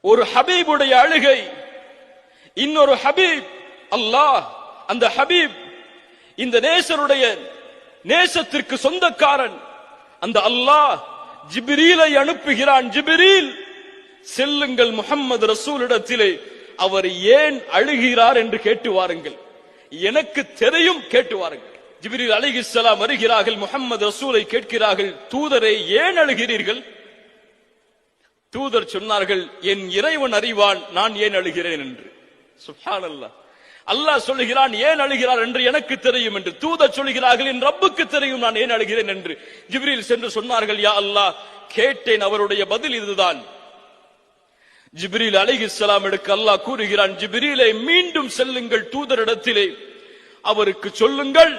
ஒரு ஹபீபுடைய அழுகை. இன்னொரு ஹபீப் அல்லாஹ் அந்த ஹபீப் இந்த நேசருடைய நேசத்திற்கு சொந்தக்காரன். அந்த அல்லாஹ் ஜிபிரீலை அனுப்புகிறான். ஜிபிரீல் செல்லுங்கள் முகம்மது ரசூலிடத்திலே அவர் ஏன் அழுகிறார் என்று கேட்டு வாருங்கள். எனக்கு தெரியும் கேட்டு வாருங்கள். ஜிப்ரீல் அலைஹிஸ்ஸலாம் வருகிறார்கள் முகம்மது ரசூலை கேட்கிறார்கள் தூதரை ஏன் அழுகிறீர்கள்? தூதர் சொன்னார்கள் என் இறைவன் அறிவான் நான் ஏன் அழுகிறேன்? என்று. சுப்ஹானல்லாஹ் அல்லாஹ் சொல்லுகிறான் ஏன் அழுகிறார் என்று எனக்கு தெரியும் என்று. தூதர் சொல்கிறார்கள் என் ரப்புக்கு தெரியும் நான் ஏன் அழுகிறேன்? என்று. ஜிப்ரில் சென்று சொன்னார்கள் யா அல்லாஹ் கேட்டேன் அவருடைய பதில் இதுதான். ஜிப்ரீல் அலைஹிஸ்ஸலாம் எடுக்க அல்லாஹ் கூறுகிறான் ஜிப்ரிலே மீண்டும் செல்லுங்கள் தூதரிடத்திலே. அவருக்கு சொல்லுங்கள்.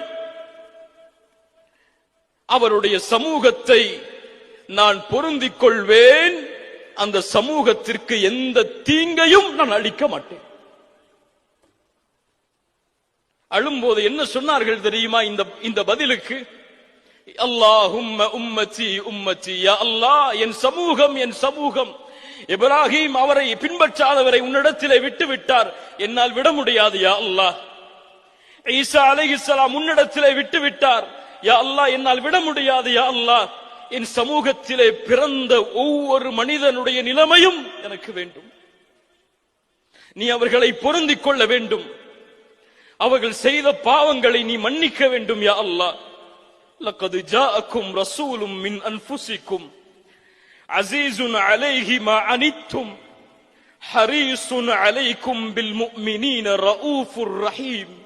அவருடைய சமூகத்தை நான் பொருந்திக் கொள்வேன். அந்த சமூகத்திற்கு எந்த தீங்கையும் நான் அளிக்க மாட்டேன். அழும்போது என்ன சொன்னார்கள் தெரியுமா? இந்த இந்த பதிலுக்கு அல்லாஹ் உம்மச்சி உம்மச்சி யா அல்லாஹ் என் சமூகம் என் சமூகம். இப்ராஹிம் அவரை பின்பற்றாதவரை உன்னிடத்திலே விட்டு விட்டார் என்னால் விட முடியாது யா அல்லாஹ். ஈசா அலைஹிஸ்ஸலாம் உன்னிடத்திலே விட்டு விட்டார் யா அல்லாஹ் என்னால் விட முடியாது யா அல்லாஹ். என் சமூகத்திலே பிறந்த ஒவ்வொரு மனிதனுடைய நிலைமையும் எனக்கு வேண்டும். நீ அவர்களை பொருந்திக் கொள்ள வேண்டும். அவர்கள் செய்த பாவங்களை நீ மன்னிக்க வேண்டும் யா அல்லா லக்கது ஜாக்கும் ரசூலும் மின் அன்புசிக்கும் அசீசுன் அலைஹி மா அனித்தும். ஹரீசுன் அலைக்கும் பில் முக்மினீன ரவுஃபுர் ரஹீம்.